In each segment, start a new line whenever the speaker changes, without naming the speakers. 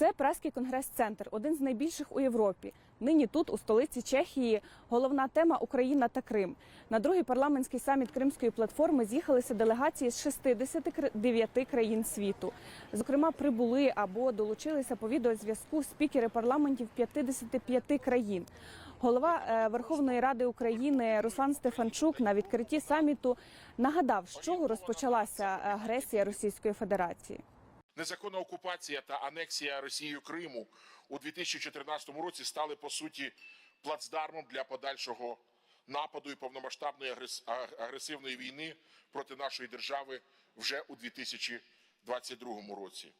Це Праський конгрес-центр, один з найбільших у Європі. Нині тут, у столиці Чехії, головна тема Україна та Крим. На другий парламентський саміт Кримської платформи з'їхалися делегації з 69 країн світу. Зокрема, прибули або долучилися по відеозв'язку спікери парламентів 55 країн. Голова е, Верховної Ради України Руслан Стефанчук на відкритті саміту нагадав, з чого розпочалася агресія Російської Федерації.
Незаконна окупація та анексія Росією Криму у 2014 році стали по суті плацдармом для подальшого нападу і повномасштабної агрес- агресивної війни проти нашої держави вже у 2022 році.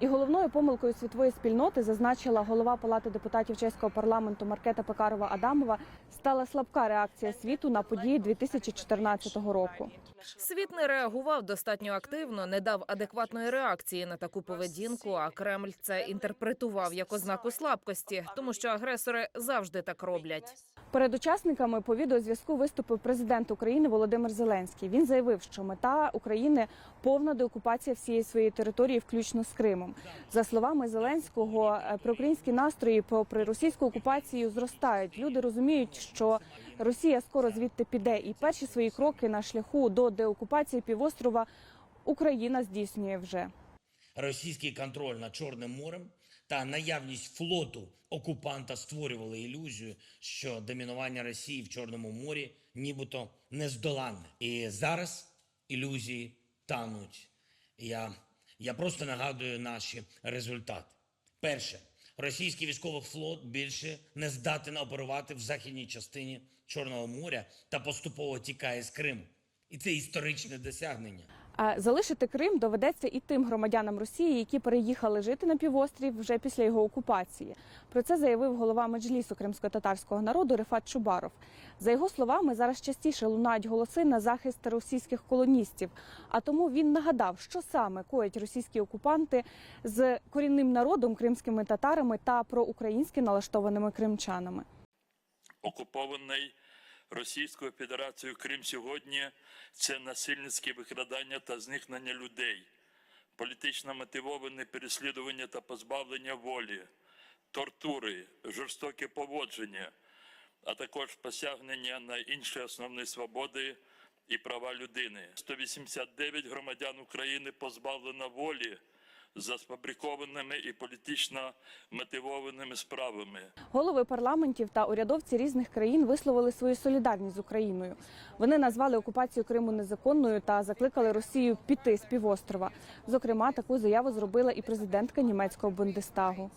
І головною помилкою світової спільноти зазначила голова Палати депутатів чеського парламенту Маркета Пекарова Адамова стала слабка реакція світу на події 2014 року.
Світ не реагував достатньо активно, не дав адекватної реакції на таку поведінку. А Кремль це інтерпретував як ознаку слабкості, тому що агресори завжди так роблять.
Перед учасниками по відеозв'язку виступив президент України Володимир Зеленський. Він заявив, що мета України повна деокупація всієї своєї території, включно з Кримом. За словами Зеленського, е, проукраїнські настрої попри російську окупацію зростають. Люди розуміють, що Росія скоро звідти піде, і перші свої кроки на шляху до деокупації півострова Україна здійснює вже.
Російський контроль над Чорним морем та наявність флоту окупанта створювали ілюзію, що домінування Росії в Чорному морі нібито нездоланне. І зараз ілюзії тануть. Я, я просто нагадую наші результати. Перше, російський військовий флот більше не здатен оперувати в західній частині Чорного моря та поступово тікає з Криму. І це історичне досягнення.
Залишити Крим доведеться і тим громадянам Росії, які переїхали жити на півострів вже після його окупації. Про це заявив голова меджлісу кримсько-татарського народу Рефат Чубаров. За його словами, зараз частіше лунають голоси на захист російських колоністів. А тому він нагадав, що саме коять російські окупанти з корінним народом, кримськими татарами та проукраїнськи налаштованими кримчанами.
окупований Російською Федерацією Крим сьогодні це насильницьке викрадання та зникнення людей, політично мотивоване переслідування та позбавлення волі, тортури, жорстоке поводження, а також посягнення на інші основні свободи і права людини. 189 громадян України позбавлено волі за сфабрикованими і політично мотивованими справами.
Голови парламентів та урядовці різних країн висловили свою солідарність з Україною. Вони назвали окупацію Криму незаконною та закликали Росію піти з півострова. Зокрема, таку заяву зробила і президентка німецького Бундестагу.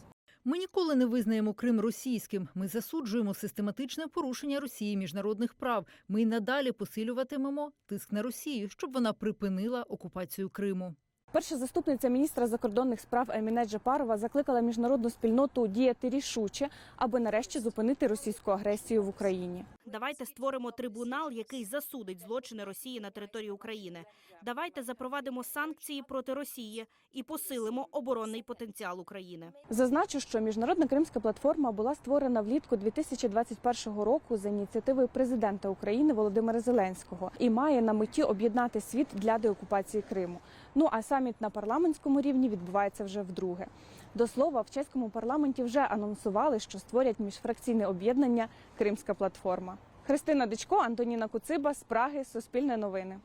Ми ніколи не визнаємо Крим російським. Ми засуджуємо систематичне порушення Росії міжнародних прав. Ми й надалі посилюватимемо тиск на Росію, щоб вона припинила окупацію Криму.
Перша заступниця міністра закордонних справ Еміне Джапарова закликала міжнародну спільноту діяти рішуче, аби нарешті зупинити російську агресію в Україні.
Давайте створимо трибунал, який засудить злочини Росії на території України. Давайте запровадимо санкції проти Росії і посилимо оборонний потенціал України.
Зазначу, що міжнародна кримська платформа була створена влітку 2021 року за ініціативою президента України Володимира Зеленського і має на меті об'єднати світ для деокупації Криму. Ну а саміт на парламентському рівні відбувається вже вдруге. До слова, в чеському парламенті вже анонсували, що створять міжфракційне об'єднання Кримська платформа. Христина Дичко, Антоніна Куциба з Праги, Суспільне новини.